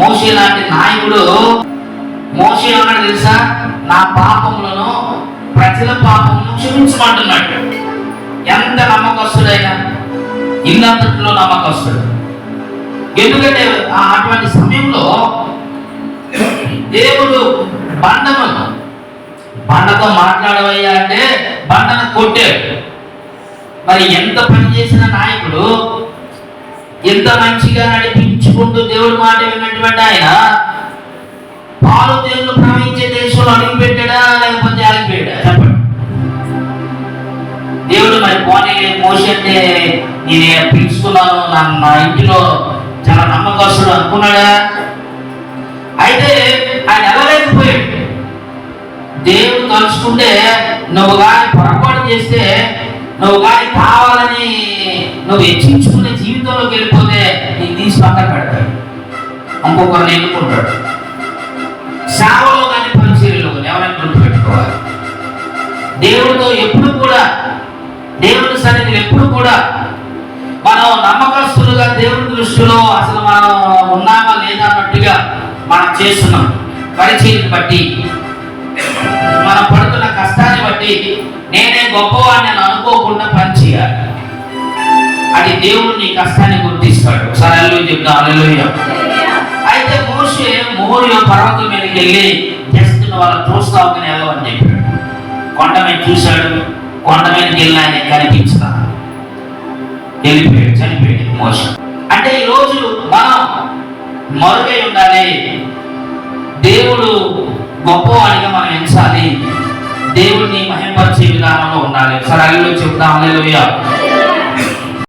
మోషే లాంటి నాయకుడు మోషే ఏమన్నాడు తెలుసా? నా పాపములను ప్రజల పాపమును క్షమించమంటున్నాడు. ఎంత నమ్మకస్తుడైనా ఇల్లంతట్లో నమ్మకస్తుడు. ఎందుకంటే ఆ అటువంటి సమయంలో దేవుడు బండను బండతో మాట్లాడవయ్యా అంటే బండను కొట్టాడు. మరి ఎంత పని చేసిన నాయకుడు ఎంత మంచిగా నడిపించుకుంటూ దేవుడి మాట విన్నటువంటి ఆయన. పాలు తేళ్ళు ప్రవహించే దేశంలో అడుగు పెట్టాడా లేకపోతే ఆగిపోయాడా? చెప్పండి. దేవుడు మరి పోనీ మోసి అంటే నేను పిలుచుకున్నాను? నా నా ఇంటిలో చాలా నమ్మకస్తుడు అనుకున్నాడా? అయితే ఆయన ఎవరైపోయాడు దేవుడు తలుచుకుంటే నువ్వు కానీ పొరపాటు చేస్తే నువ్వు కానీ కావాలని నువ్వు హెచ్చించుకునే జీవితంలోకి వెళ్ళిపోతే నీ తీసి పక్కన పెడతాడు. ఇంకొకరిని ఎన్నుకుంటాడు. సేవలో కానీ పరిచర్యలో కానీ ఎవరైనా గుర్తుపెట్టుకోవాలి. దేవుడితో ఎప్పుడు కూడా దేవుడి సన్నిధిలో ఎప్పుడు కూడా మనం నమ్మకస్తులుగా దేవుడి దృష్టిలో అసలు మనం ఉన్నామా లేదా అన్నట్టుగా మనం చేస్తున్నాం. పరిచయం బట్టి మనం పడుతున్న కష్టాన్ని బట్టి నేనే గొప్పవాడిని అని అనుకోకుండా పనిచేయాలి అది దేవుడు నీ కష్టాన్ని గుర్తిస్తాడు. ఒకసారి అల్లు చెప్తా అల్లుయ్య అయితే మోసే మోరియో పర్వతం మీదకి వెళ్ళి చేస్తున్న వాళ్ళ చూస్తా ఒక నెల అని చెప్పాడు. కొండ మీద చూశాడు. కొండ మీదకి వెళ్ళి ఆయన వెళ్ళిపోయాడు చనిపోయాడు మోస అంటే ఈరోజు మనం మరుగై ఉండాలి. దేవుడు గొప్పవాడిగా మనం ఎంచాలి. దేవుడిని మహిమపరిచే విధానంలో ఉండాలి. ఒకసారి అల్లు చెప్తాం అల్లెలుయ్యా